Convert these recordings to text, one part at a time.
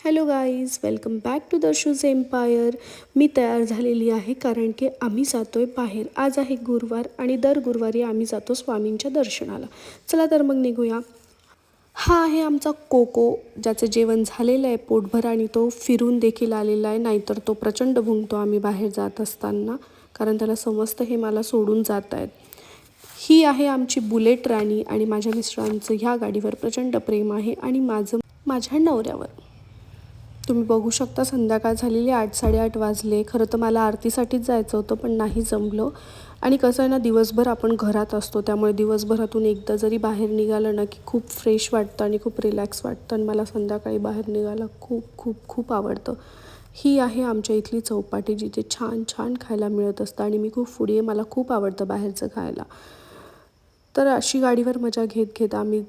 Hello guys welcome back to the shoes empire मी तयार झालेली आहे कारण की आम्ही जातो आहे बाहेर. आज आहे गुरुवार आणि दर गुरुवारी आम्ही जातो स्वामींच्या दर्शनाला. चला तर मग निघूया. हा आहे आमचा कोको ज्याचं जेवण झालेलं आहे पोटभर आणि तो फिरून देखील आलेला आहे नाहीतर तो प्रचंड भुंकतो आम्ही बाहेर जात असताना कारण त्याला समजतं हे मला सोडून जात आहेत. ही आहे आमची बुलेट राणी आणि माझ्या मिस्टरांचं ह्या गाडीवर प्रचंड प्रेम आहे आणि माझं माझ्या नवऱ्यावर. तुम्ही बघू शकता संध्याकाळ झालेली आठ साडेआठ वाजले. खरं तर मला आरतीसाठीच जायचं होतं पण नाही जमलं. आणि कसं आहे ना दिवसभर आपण घरात असतो त्यामुळे दिवसभरातून एकदा जरी बाहेर निघालं ना की खूप फ्रेश वाटतं आणि खूप रिलॅक्स वाटतं. आणि मला संध्याकाळी बाहेर निघायला खूप खूप खूप आवडतं. ही आहे आमच्या इथली चौपाटी जिथे छान छान खायला मिळत असतं. आणि मी खूप फुडी आहे मला खूप आवडतं बाहेरचं खायला. तर अशी गाडीवर मजा घेत घेत आम्ही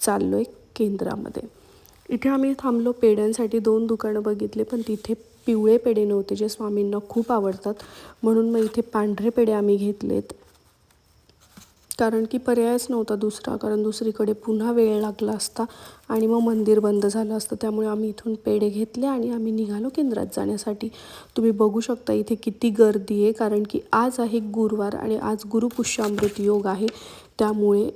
चाललो आहे केंद्रामध्ये. इथे आम्ही थांबलो पेड्यांसाठी दोन दुकानं बघितले पण तिथे पिवळे पेढे नव्हते जे स्वामींना खूप आवडतात. म्हणून मग इथे पांढरे पेढे आम्ही घेतलेत. कारण की पर्यायच नव्हता दुसरा कारण दुसरीकडे पुन्हा वेळ लागला असता आणि मग मंदिर बंद झालं असतं. त्यामुळे आम्ही इथून पेढे घेतले आणि आम्ही निघालो केंद्रात जाण्यासाठी. तुम्ही बघू शकता इथे किती गर्दी आहे कारण की आज आहे गुरुवार आणि आज गुरुपुष्यामृत योग आहे. त्यामुळे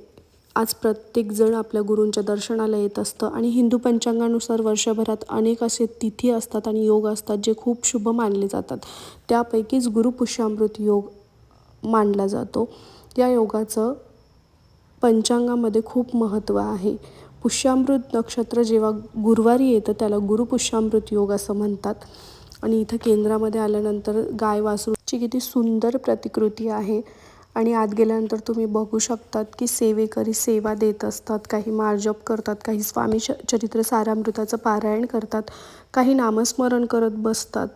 आज प्रत्येकजण आपल्या गुरूंच्या दर्शनाला येत असतं आणि हिंदू पंचांगानुसार वर्षभरात अनेक असे तिथी असतात आणि योग असतात जे खूप शुभ मानले जातात. त्यापैकीच गुरुपुष्यामृत योग मानला जातो. या योगाचं पंचांगामध्ये खूप महत्त्व आहे. पुष्यामृत नक्षत्र जेव्हा गुरुवारी येतं त्याला गुरुपुष्यामृत योग असं म्हणतात. आणि इथं केंद्रामध्ये आल्यानंतर गाय वासरूची किती सुंदर प्रतिकृती आहे. आणि आत गेल्यानंतर तुम्ही बघू शकतात की सेवेकरी सेवा देत असतात काही मार्जप करतात काही स्वामी च चरित्र सारामृताचं पारायण करतात काही नामस्मरण करत बसतात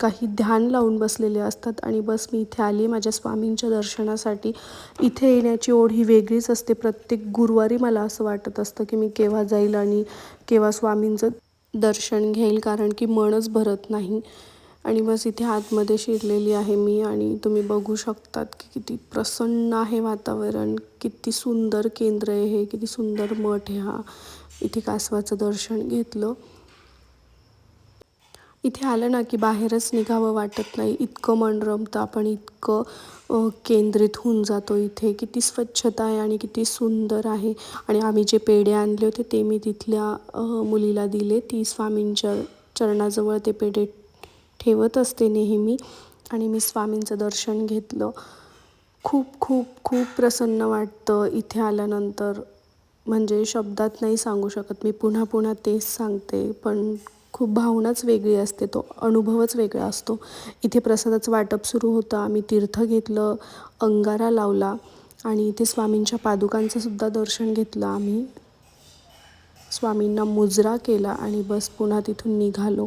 काही ध्यान लावून बसलेले असतात आणि बस मी इथे आली माझ्या स्वामींच्या दर्शनासाठी. इथे येण्याची ओढ ही वेगळीच असते. प्रत्येक गुरुवारी मला असं वाटत असतं की मी केव्हा जाईल आणि केव्हा स्वामींचं दर्शन घेईल कारण की मनच भरत नाही. आणि बस इथे आतमध्ये शिरलेली आहे मी आणि तुम्ही बघू शकतात की किती प्रसन्न आहे वातावरण किती सुंदर केंद्र आहे हे किती सुंदर मठ आहे हा. इथे कासवाचं दर्शन घेतलं. इथे आलं ना की बाहेरच निघावं वाटत नाही. इतकं मन रमतं. आपण इतकं केंद्रित होऊन जातो इथे. किती स्वच्छता आहे आणि किती सुंदर आहे. आणि आम्ही जे पेढे आणले होते ते मी तिथल्या मुलीला दिले. ती स्वामींच्या चरणाजवळ ते पेढे ठेवत असते नेहमी. आणि मी स्वामींचं दर्शन घेतलं. खूप खूप खूप प्रसन्न वाटतं इथे आल्यानंतर. म्हणजे शब्दात नाही सांगू शकत मी. पुन्हा पुन्हा तेच सांगते. पण खूप भावनाच वेगळी असते. तो अनुभवच वेगळा असतो. इथे प्रसादाचं वाटप सुरू होतं. आम्ही तीर्थ घेतलं अंगारा लावला. आणि इथे स्वामींच्या पादुकांचं सुद्धा दर्शन घेतलं आम्ही. स्वामींना मुजरा केला आणि बस पुन्हा तिथून निघालो.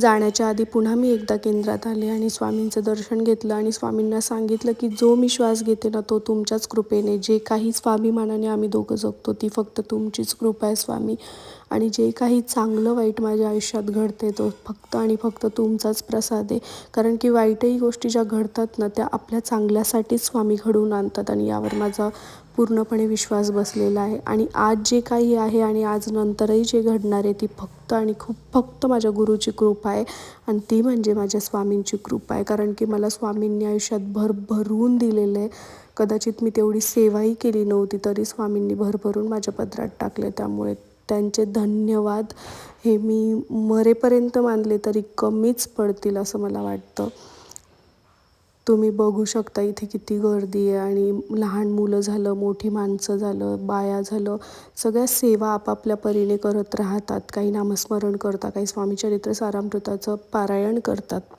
जाण्याच्या आधी पुन्हा मी एकदा केंद्रात आले आणि स्वामींचं दर्शन घेतलं आणि स्वामींना सांगितलं की जो मी श्वास घेते ना तो तुमच्याच कृपेने. जे काही स्वाभिमानाने आम्ही दोघं जगतो ती फक्त तुमचीच कृपा आहे स्वामी. आणि जे काही चांगलं वाईट माझ्या आयुष्यात घडते तो फक्त आणि फक्त तुमचाच प्रसाद आहे. कारण की वाईटही गोष्टी ज्या घडतात ना त्या आपल्या चांगल्यासाठीच स्वामी घडवून आणतात आणि यावर माझा पूर्णपणे विश्वास बसलेला आहे. आणि आज जे काही आहे आणि आज नंतरही जे घडणार आहे ती फक्त आणि खूप फक्त माझ्या गुरुची कृपा आहे आणि ती म्हणजे माझ्या स्वामींची कृपा आहे. कारण की मला स्वामींनी आयुष्यात भरभरून दिलेलं आहे. कदाचित मी तेवढी सेवाही केली नव्हती तरी स्वामींनी भरभरून माझ्या पदरात टाकले त्यामुळे त्यांचे धन्यवाद हे मी मरेपर्यंत मानले तरी कमीच पडतील असं मला वाटतं. तुम्ही बघू शकता इथे किती गर्दी आहे आणि लहान मुलं झालं मोठी माणसं झालं बाया झालं सगळ्या सेवा आपापल्या परीने करत राहतात. काही नामस्मरण करतात काही स्वामीचरित्र सारामृताचं पारायण करतात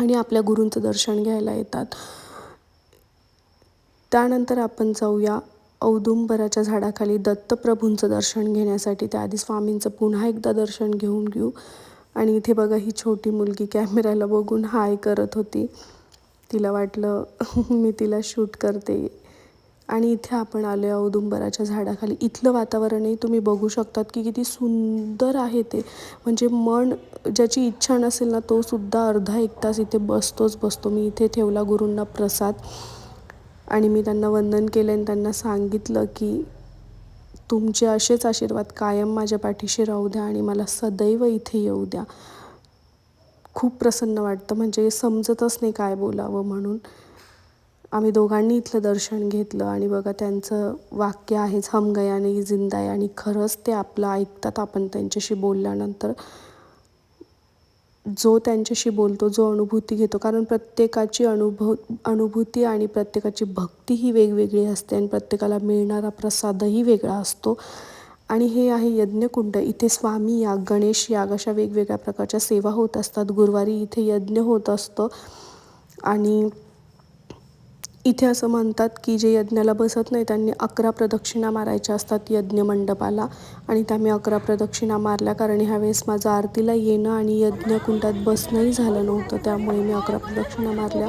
आणि आपल्या गुरूंचं दर्शन घ्यायला येतात. त्यानंतर आपण जाऊया औदुंबराच्या झाडाखाली दत्तप्रभूंचं दर्शन घेण्यासाठी त्याआधी स्वामींचं पुन्हा एकदा दर्शन घेऊन घेऊ. आणि इथे बघा ही छोटी मुलगी कॅमेऱ्याला बघून हाय करत होती. तिला वाटलं मी तिला शूट करते. आणि इथे आपण आलो आहे औदुंबराच्या झाडाखाली. इथलं वातावरणही तुम्ही बघू शकतात की किती सुंदर आहे ते. म्हणजे मन ज्याची इच्छा नसेल ना तो सुद्धा अर्धा एक तास इथे बसतोच बसतो. मी इथे ठेवला गुरूंना प्रसाद. आणि मी त्यांना वंदन केलं आणि त्यांना सांगितलं की तुमचे असेच आशीर्वाद कायम माझ्या पाठीशी राहू द्या आणि मला सदैव इथे येऊ द्या. खूप प्रसन्न वाटतं. म्हणजे समजतच नाही काय बोलावं म्हणून. आम्ही दोघांनी इथलं दर्शन घेतलं आणि बघा त्यांचं वाक्य आहेच हमगयाने जिंदाय जिंदा आहे आणि खरंच ते आपलं ऐकतात आपण त्यांच्याशी बोलल्यानंतर. जो त्यांच्याशी बोलतो जो अनुभूती घेतो कारण प्रत्येकाची अनुभव अनुभूती आणि प्रत्येकाची भक्ती ही वेगवेगळी असते आणि प्रत्येकाला मिळणारा प्रसादही वेगळा असतो. आणि हे आहे यज्ञकुंड. इथे स्वामी याग गणेश याग अशा वेगवेगळ्या प्रकारच्या सेवा होत असतात. गुरुवारी इथे यज्ञ होत असतं. आणि इथे असं म्हणतात की जे यज्ञाला बसत नाही त्यांनी अकरा प्रदक्षिणा मारायच्या असतात यज्ञ मंडपाला. आणि त्या मी अकरा प्रदक्षिणा मारल्या कारण ह्यावेळेस माझं आरतीला येणं आणि यज्ञकुंडात बसणंही झालं नव्हतं. त्यामुळे मी अकरा प्रदक्षिणा मारल्या.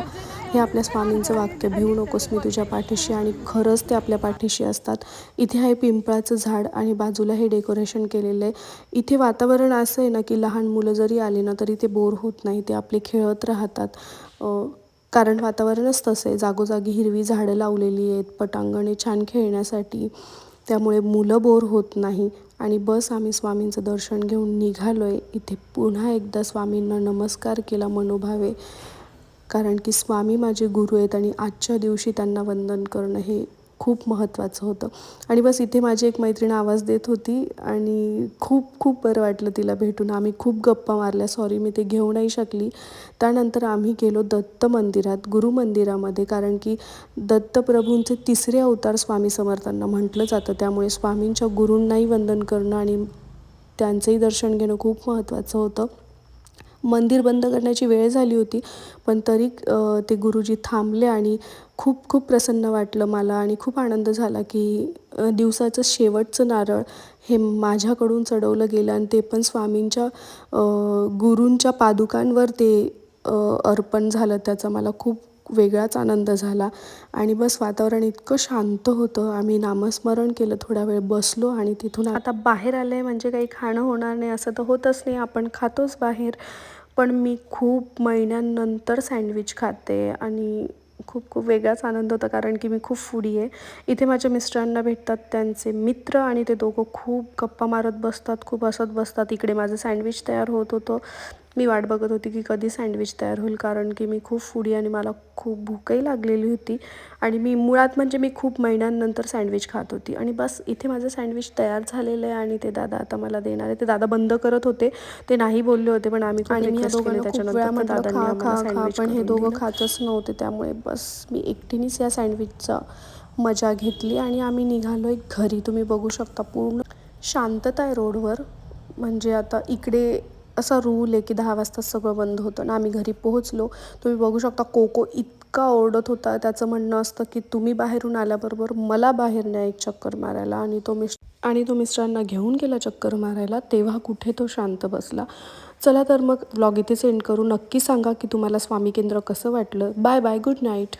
हे आपल्या स्वामींचं वाक्य. भिवू नकोस मी तुझ्या पाठीशी आणि खरंच ते आपल्या पाठीशी असतात. इथे आहे पिंपळाचं झाड आणि बाजूला हे डेकोरेशन केलेलं आहे. इथे वातावरण असं आहे ना की लहान मुलं जरी आली ना तरी ते बोर होत नाही ते आपले खेळत राहतात. कारण वातावरणच तसं आहे जागोजागी हिरवी झाडं लावलेली आहेत पटांगणे छान खेळण्यासाठी. त्यामुळे मुलं बोर होत नाही. आणि बस आम्ही स्वामींचं दर्शन घेऊन निघालो आहे इथे पुन्हा एकदा स्वामींना नमस्कार केला मनोभावे. कारण की स्वामी माझे गुरु आहेत आणि आजच्या दिवशी त्यांना वंदन करणं हे खूप महत्त्वाचं होतं. आणि बस इथे माझी एक मैत्रीण आवाज देत होती आणि खूप खूप बरं वाटलं तिला भेटून. आम्ही खूप गप्पा मारल्या. सॉरी मी ते घेऊ नाही शकली. त्यानंतर आम्ही गेलो दत्त मंदिरात गुरु मंदिरामध्ये. कारण की दत्तप्रभूंचे तिसरे अवतार स्वामी समर्थांना म्हटलं जातं. त्यामुळे स्वामींच्या गुरूंनाही वंदन करणं आणि त्यांचंही दर्शन घेणं खूप महत्त्वाचं होतं. मंदिर बंद करण्याची वेळ झाली होती पण तरी ते गुरुजी थांबले आणि खूप खूप प्रसन्न वाटलं मला आणि खूप आनंद झाला की दिवसाचं शेवटचं नारळ हे माझ्याकडून चढवलं गेलं आणि ते पण स्वामींच्या गुरूंच्या पादुकांवर ते अर्पण झालं. त्याचा मला खूप वेगळाच आनंद झाला. आणि बस वातावरण इतकं शांत होतं. आम्ही नामस्मरण केलं. थोडा वेळ बसलो आणि तिथून आता बाहेर आलं आहे म्हणजे काही खाणं होणार नाही असं तर होतच नाही. आपण खातोच बाहेर. पण मी खूप महिन्यांनंतर सँडविच खाते आणि खूप खूप वेगळाच आनंद होता कारण की मी खूप फुडी आहे. इथे माझ्या मिस्टरांना भेटतात त्यांचे मित्र आणि ते दोघं खूप गप्पा मारत बसतात खूप हसत बसतात. इकडे माझं सँडविच तयार होत होतं. मी वाट बघत होती की कधी सँडविच तयार होईल कारण की मी खूप फुडी आणि मला खूप भूकही लागलेली होती. आणि मी मुळात म्हणजे मी खूप महिन्यांनंतर सँडविच खात होती. आणि बस इथे माझं सँडविच तयार झालेलं आहे आणि ते दादा आता मला देणार आहे. ते दादा बंद करत होते. ते नाही बोलले होते पण आम्ही आणि मी त्याच्यानंतर पण हे दोघं खातच नव्हते त्यामुळे बस मी एकटीनेच या सँडविचचा मजा घेतली आणि आम्ही निघालो एक घरी. तुम्ही बघू शकता पूर्ण शांतता आहे रोडवर. म्हणजे आता इकडे असा रूल आहे की दहा वाजता सगळं बंद होतं ना आम्ही घरी पोहोचलो. तुम्ही बघू शकता कोको इतका ओरडत होता. त्याचं म्हणणं असतं की तुम्ही बाहेरून आल्याबरोबर मला बाहेर न्या एक चक्कर मारायला आणि तो मिस आणि तो मिस्टरांना घेऊन गेला चक्कर मारायला. तेव्हा कुठे तो शांत बसला. चला तर मग ब्लॉग इथे सेंड करू. नक्की सांगा की तुम्हाला स्वामी केंद्र कसं वाटलं. Bye bye good night